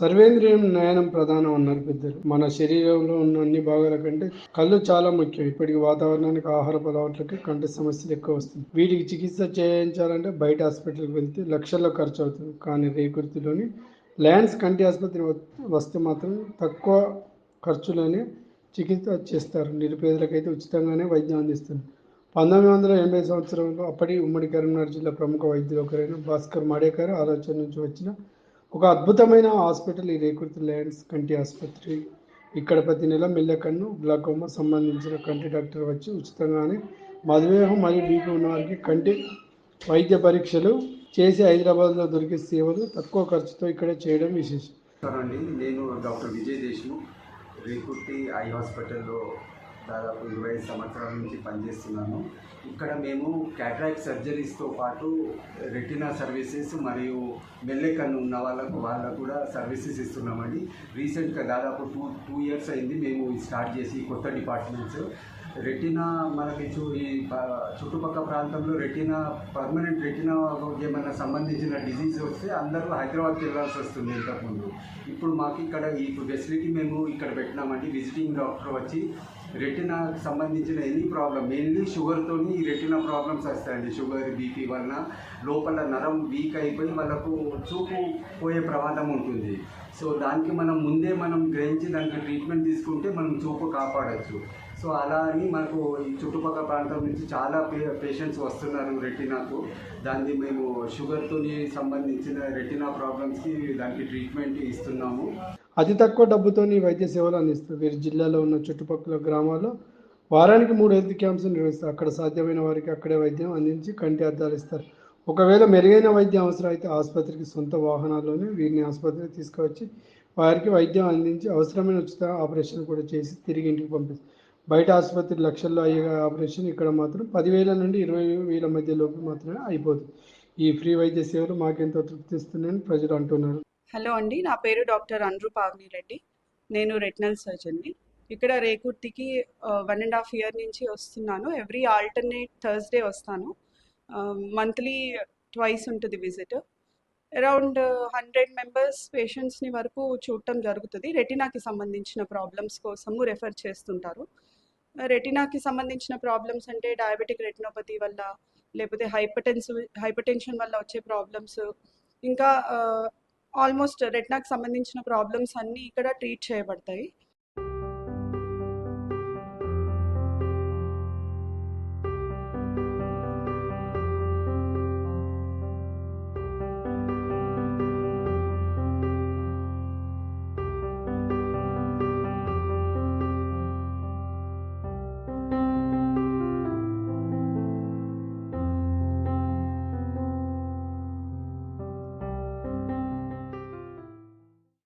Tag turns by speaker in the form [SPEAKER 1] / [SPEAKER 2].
[SPEAKER 1] సర్వేంద్రియం నయనం ప్రధానం అన్నారు పెద్దలు. మన శరీరంలో ఉన్న అన్ని భాగాల కంటే కళ్ళు చాలా ముఖ్యం. ఇప్పటికి వాతావరణానికి ఆహార పదార్థాలకి కంటి సమస్యలు ఎక్కువ వస్తుంది. వీటికి చికిత్స చేయించాలంటే బయట హాస్పిటల్కి వెళ్తే లక్షల్లో ఖర్చు అవుతుంది. కానీ రేకుర్తిలోని లయన్స్ కంటి ఆసుపత్రి వస్తే మాత్రం తక్కువ ఖర్చులోనే చికిత్స చేస్తారు. నిరుపేదలకైతే ఉచితంగానే వైద్యం అందిస్తుంది పంతొమ్మిది వందల ఎనభై సంవత్సరంలో అప్పటి ఉమ్మడి కరీంనగర్ జిల్లా ప్రముఖ వైద్యులు ఒకరైన భాస్కర్ మాడేకర్ ఆలోచన నుంచి వచ్చిన ఒక అద్భుతమైన హాస్పిటల్ ఈ రేకుర్తి ల్యాండ్స్ కంటి ఆసుపత్రి. ఇక్కడ ప్రతి నెల మెల్లకన్ను గ్లాకోమా సంబంధించిన కంటి డాక్టర్ వచ్చి ఉచితంగానే మధుమేహం మరియు బీపీ ఉన్న వారికి కంటి వైద్య పరీక్షలు చేసి హైదరాబాద్లో దొరికే సేవలు తక్కువ ఖర్చుతో ఇక్కడ చేయడం విశేషం.
[SPEAKER 2] అండి. నేను డాక్టర్ విజయ్ దేశ్ముఖ్. రేకుర్తి ఐ హాస్పిటల్లో దాదాపు ఇరవై సంవత్సరాల నుంచి పనిచేస్తున్నాను. ఇక్కడ మేము క్యాట్రాక్ట్ సర్జరీస్తో పాటు రెటినా సర్వీసెస్ మరియు మెల్లెకన్ను ఉన్న వాళ్ళకు వాళ్ళకు కూడా సర్వీసెస్ ఇస్తున్నామండి. రీసెంట్గా దాదాపు టూ టూ ఇయర్స్ అయింది మేము స్టార్ట్ చేసి కొత్త డిపార్ట్మెంట్స్ రెటినా మనకి చూ ఈ చుట్టుపక్కల ప్రాంతంలో రెటినా పర్మనెంట్ రెటినా ఏమైనా సంబంధించిన డిసీజ్ వస్తే అందరూ హైదరాబాద్కి వెళ్ళాల్సి వస్తుంది ఇంతకుముందు. ఇప్పుడు మాకు ఇక్కడ ఈ ఫెసిలిటీ మేము ఇక్కడ పెట్టినామండి విజిటింగ్ డాక్టర్ వచ్చి రెటినాకి సంబంధించిన ఎనీ ప్రాబ్లం మెయిన్లీ షుగర్తోని ఈ రెటినా ప్రాబ్లమ్స్ వస్తాయండి. షుగర్ బీపీ వలన లోపల నరం వీక్ అయిపోయి వాళ్ళకు చూపు పోయే ప్రమాదం ఉంటుంది. సో దానికి మనం ముందే మనం గ్రహించి దానికి ట్రీట్మెంట్ తీసుకుంటే మనం చూపు కాపాడచ్చు. సో అలా అని మనకు ఈ చుట్టుపక్కల ప్రాంతం నుంచి చాలా పే పేషెంట్స్ వస్తున్నారు రెటీనాకు. దాన్ని మేము షుగర్తో సంబంధించిన రెటీనా ప్రాబ్లమ్స్కి దానికి ట్రీట్మెంట్ ఇస్తున్నాము.
[SPEAKER 1] అతి తక్కువ డబ్బుతో వైద్య సేవలు అందిస్తారు. వీరి జిల్లాలో ఉన్న చుట్టుపక్కల గ్రామాల్లో వారానికి మూడు హెల్త్ క్యాంప్స్ నిర్వహిస్తారు. అక్కడ సాధ్యమైన వారికి అక్కడే వైద్యం అందించి కంటి అద్దాలు ఇస్తారు. ఒకవేళ మెరుగైన వైద్యం అవసరం అయితే ఆసుపత్రికి సొంత వాహనాల్లోనే వీరిని ఆసుపత్రికి తీసుకువచ్చి వారికి వైద్యం అందించి అవసరమైన ఉచిత ఆపరేషన్ కూడా చేసి తిరిగి ఇంటికి పంపిస్తారు. బయట ఆసుపత్రి లక్షల్లో అయ్యే ఆపరేషన్ ఇక్కడ మాత్రం పదివేల నుండి ఇరవై వేల మధ్య లోపు మాత్రమే అయిపోతుంది. ఈ ఫ్రీ వైద్య సేవలు మాకెంతో తృప్తిస్తున్నాయని ప్రజలు అంటున్నారు.
[SPEAKER 3] హలో అండి నా పేరు డాక్టర్ అనురూప్ ఆగ్ని రెడ్డి. నేను రెటినల్ సర్జన్ని. ఇక్కడ రేకుర్తికి వన్ అండ్ హాఫ్ ఇయర్ నుంచి వస్తున్నాను. ఎవ్రీ ఆల్టర్నేట్ థర్స్డే వస్తాను. మంత్లీ ట్వైస్ ఉంటుంది విజిట్. అరౌండ్ హండ్రెడ్ మెంబర్స్ పేషెంట్స్ని వరకు చూడటం జరుగుతుంది. రెటినాకి సంబంధించిన ప్రాబ్లమ్స్ కోసము రెఫర్ చేస్తుంటారు. రెటినాకి సంబంధించిన ప్రాబ్లమ్స్ అంటే డయాబెటిక్ రెటినోపతి వల్ల లేకపోతే హైపర్టెన్స్ హైపర్టెన్షన్ వల్ల వచ్చే ప్రాబ్లమ్స్. ఇంకా ఆల్మోస్ట్ రెటినాకి సంబంధించిన ప్రాబ్లమ్స్ అన్నీ ఇక్కడ ట్రీట్ చేయబడతాయి.